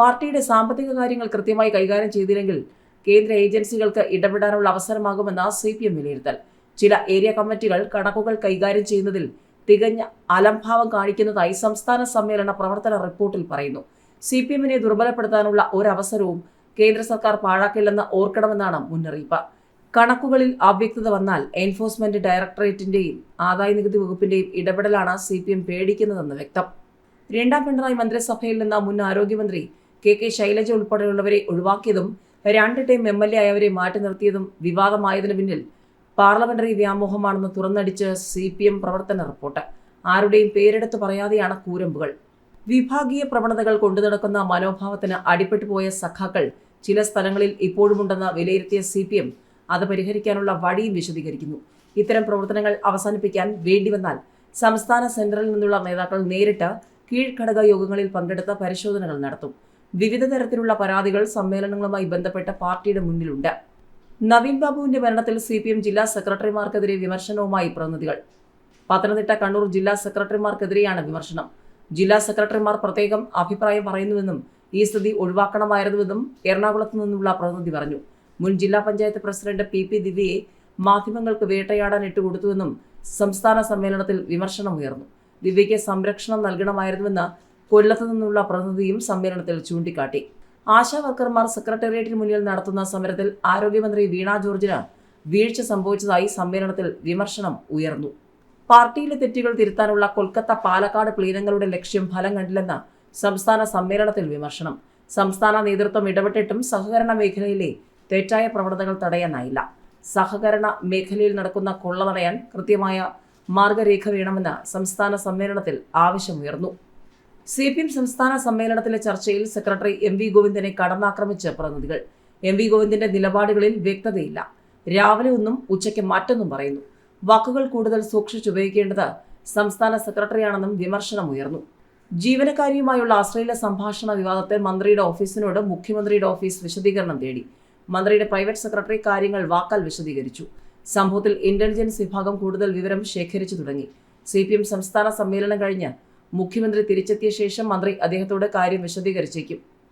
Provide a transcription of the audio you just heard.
പാർട്ടിയുടെ സാമ്പത്തിക കാര്യങ്ങൾ കൃത്യമായി കൈകാര്യം ചെയ്തില്ലെങ്കിൽ കേന്ദ്ര ഏജൻസികൾക്ക് ഇടപെടാനുള്ള അവസരമാകുമെന്ന സി പി എം വിലയിരുത്തൽ. ചില ഏരിയ കമ്മിറ്റികൾ കണക്കുകൾ കൈകാര്യം ചെയ്യുന്നതിൽ തികഞ്ഞ അലംഭാവം കാണിക്കുന്നതായി സംസ്ഥാന സമ്മേളന പ്രവർത്തന റിപ്പോർട്ടിൽ പറയുന്നു. സി പി എമ്മിനെ ദുർബലപ്പെടുത്താനുള്ള ഒരവസരവും കേന്ദ്ര സർക്കാർ പാഴാക്കില്ലെന്ന് ഓർക്കണമെന്നാണ് മുന്നറിയിപ്പ്. കണക്കുകളിൽ അവ്യക്തത വന്നാൽ എൻഫോഴ്സ്മെന്റ് ഡയറക്ടറേറ്റിന്റെയും ആദായ നികുതി വകുപ്പിന്റെയും ഇടപെടലാണ് സി പി എം പേടിക്കുന്നതെന്ന് വ്യക്തം. രണ്ടാം പിണറായി മന്ത്രിസഭയിൽ നിന്ന് മുൻ ആരോഗ്യമന്ത്രി കെ കെ ശൈലജ ഉൾപ്പെടെയുള്ളവരെ ഒഴിവാക്കിയതും രണ്ട് ടൈം എം എൽ എ ആയവരെ മാറ്റി നിർത്തിയതും വിവാദമായതിനു പിന്നിൽ പാർലമെന്ററി വ്യാമോഹമാണെന്ന് തുറന്നടിച്ച് സി പി എം പ്രവർത്തന റിപ്പോർട്ട്. ആരുടെയും പേരെടുത്ത് പറയാതെയാണ് കൂരമ്പുകൾ. വിഭാഗീയ പ്രവണതകൾ കൊണ്ടു നടക്കുന്ന മനോഭാവത്തിന് അടിപ്പെട്ടുപോയ സഖാക്കൾ ചില സ്ഥലങ്ങളിൽ ഇപ്പോഴുമുണ്ടെന്ന് വിലയിരുത്തിയ സി പി എം അത് പരിഹരിക്കാനുള്ള വഴിയും വിശദീകരിക്കുന്നു. ഇത്തരം പ്രവർത്തനങ്ങൾ അവസാനിപ്പിക്കാൻ വേണ്ടിവന്നാൽ സംസ്ഥാന സെന്ററിൽ നിന്നുള്ള നേതാക്കൾ നേരിട്ട് കീഴ്ഘടക യോഗങ്ങളിൽ പങ്കെടുത്ത് പരിശോധനകൾ നടത്തും. വിവിധ തരത്തിലുള്ള പരാതികൾ സമ്മേളനങ്ങളുമായി ബന്ധപ്പെട്ട പാർട്ടിയുടെ മുന്നിലുണ്ട്. നവീൻ ബാബുവിന്റെ മരണത്തിൽ സി പി എം ജില്ലാ സെക്രട്ടറിമാർക്കെതിരെ വിമർശനവുമായി പ്രതിനിധികൾ. പത്തനംതിട്ട കണ്ണൂർ ജില്ലാ സെക്രട്ടറിമാർക്കെതിരെയാണ് വിമർശനം. ജില്ലാ സെക്രട്ടറിമാർ പ്രത്യേകം അഭിപ്രായം പറയുന്നുവെന്നും ഈ സ്ഥിതി ഒഴിവാക്കണമായിരുന്നുവെന്നും എറണാകുളത്തു നിന്നുള്ള പ്രതിനിധി പറഞ്ഞു. മുൻ ജില്ലാ പഞ്ചായത്ത് പ്രസിഡന്റ് പി പി ദിവ്യയെ മാധ്യമങ്ങൾക്ക് വേട്ടയാടാൻ ഇട്ടുകൊടുത്തുവെന്നും സംസ്ഥാന സമ്മേളനത്തിൽ വിമർശനം ഉയർന്നു ദിവ്യയ്ക്ക് സംരക്ഷണം നൽകണമായിരുന്നുവെന്ന് കൊല്ലത്തു നിന്നുള്ള പ്രതിനിധിയും സമ്മേളനത്തിൽ ചൂണ്ടിക്കാട്ടി. ആശാ വർക്കർമാർ സെക്രട്ടേറിയറ്റിന് മുന്നിൽ നടത്തുന്ന സമരത്തിൽ ആരോഗ്യമന്ത്രി വീണ ജോർജിന് വീഴ്ച സംഭവിച്ചതായി സമ്മേളനത്തിൽ വിമർശനം ഉയർന്നു. പാർട്ടിയിലെ തെറ്റുകൾ തിരുത്താനുള്ള കൊൽക്കത്ത പാലക്കാട് പ്ലീനങ്ങളുടെ ലക്ഷ്യം ഫലം കണ്ടില്ലെന്ന് സംസ്ഥാന സമ്മേളനത്തിൽ വിമർശനം. സംസ്ഥാന നേതൃത്വം ഇടപെട്ടിട്ടും സഹകരണ മേഖലയിലെ തെറ്റായ പ്രവണതകൾ തടയാനായില്ല. സഹകരണ മേഖലയിൽ നടക്കുന്ന കൊള്ള തടയാൻ കൃത്യമായ മാർഗരേഖ വേണമെന്ന് സംസ്ഥാന സമ്മേളനത്തിൽ ആവശ്യമുയർന്നു. സി പി എം സംസ്ഥാന സമ്മേളനത്തിലെ ചർച്ചയിൽ സെക്രട്ടറി എം വി ഗോവിന്ദനെ കടന്നാക്രമിച്ച പ്രതിനിധികൾ. എം വി ഗോവിന്ദന്റെ നിലപാടുകളിൽ വ്യക്തതയില്ല. രാവിലെ ഒന്നും ഉച്ചയ്ക്ക് മറ്റൊന്നും പറയുന്നു. വാക്കുകൾ കൂടുതൽ സൂക്ഷിച്ചുപയോഗിക്കേണ്ടത് സംസ്ഥാന സെക്രട്ടറിയാണെന്നും വിമർശനമുയർന്നു ജീവനക്കാരിയുമായുള്ള ആശ്രയിലെ സംഭാഷണ വിവാദത്തിൽ മന്ത്രിയുടെ ഓഫീസിനോട് മുഖ്യമന്ത്രിയുടെ ഓഫീസ് വിശദീകരണം തേടി. മന്ത്രിയുടെ പ്രൈവറ്റ് സെക്രട്ടറി കാര്യങ്ങൾ വാക്കാൽ വിശദീകരിച്ചു. സംഭവത്തിൽ ഇന്റലിജൻസ് വിഭാഗം കൂടുതൽ വിവരം ശേഖരിച്ചു തുടങ്ങി. സി സംസ്ഥാന സമ്മേളനം കഴിഞ്ഞ് മുഖ്യമന്ത്രി തിരിച്ചെത്തിയ ശേഷം മന്ത്രി അദ്ദേഹത്തോട് കാര്യം വിശദീകരിച്ചേക്കും